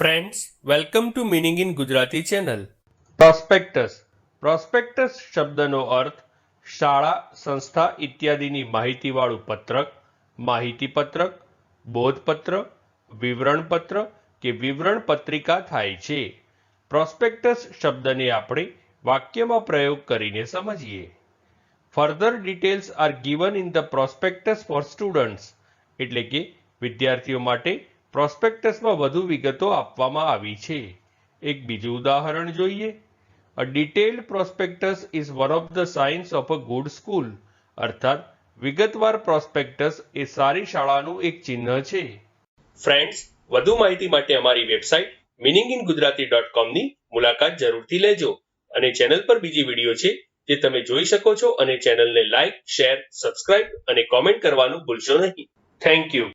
Friends welcome to meaning in Gujarati channel prospectus prospectus શબ્દનો અર્થ શાળા, સંસ્થા ઇત્યાદિની માહિતીવાળું પત્રક માહિતી પત્રક બોધપત્ર, વિવરણપત્ર કે વિવરણ પત્રિકા થાય છે. પ્રોસ્પેક્ટસ શબ્દને આપણે વાક્યમાં પ્રયોગ કરીને સમજીએ. Further details are given in the prospectus for students એટલે કે વિદ્યાર્થીઓ માટે પ્રોસ્પેક્ટસમાં વધુ વિગતો આપવામાં આવી છે. એક બીજું ઉદાહરણ જોઈએ. A detailed prospectus is one of the signs of a good school અર્થાત, વિગતવાર પ્રોસ્પેક્ટસ એ સારી શાળાનું એક ચિહ્ન છે. ફ્રેન્ડ્સ વધુ માહિતી માટે અમારી website meaning in Gujarati dot કોમની મુલાકાત જરૂરથી લેજો. અને ચેનલ પર બીજી વીડિયો છે જે તમે જોઈ શકો છો અને ચેનલને લાઇક, શેર, સબસ્ક્રાઇબ અને કોમેન્ટ કરવાનું ભૂલશો નહીં. Thank you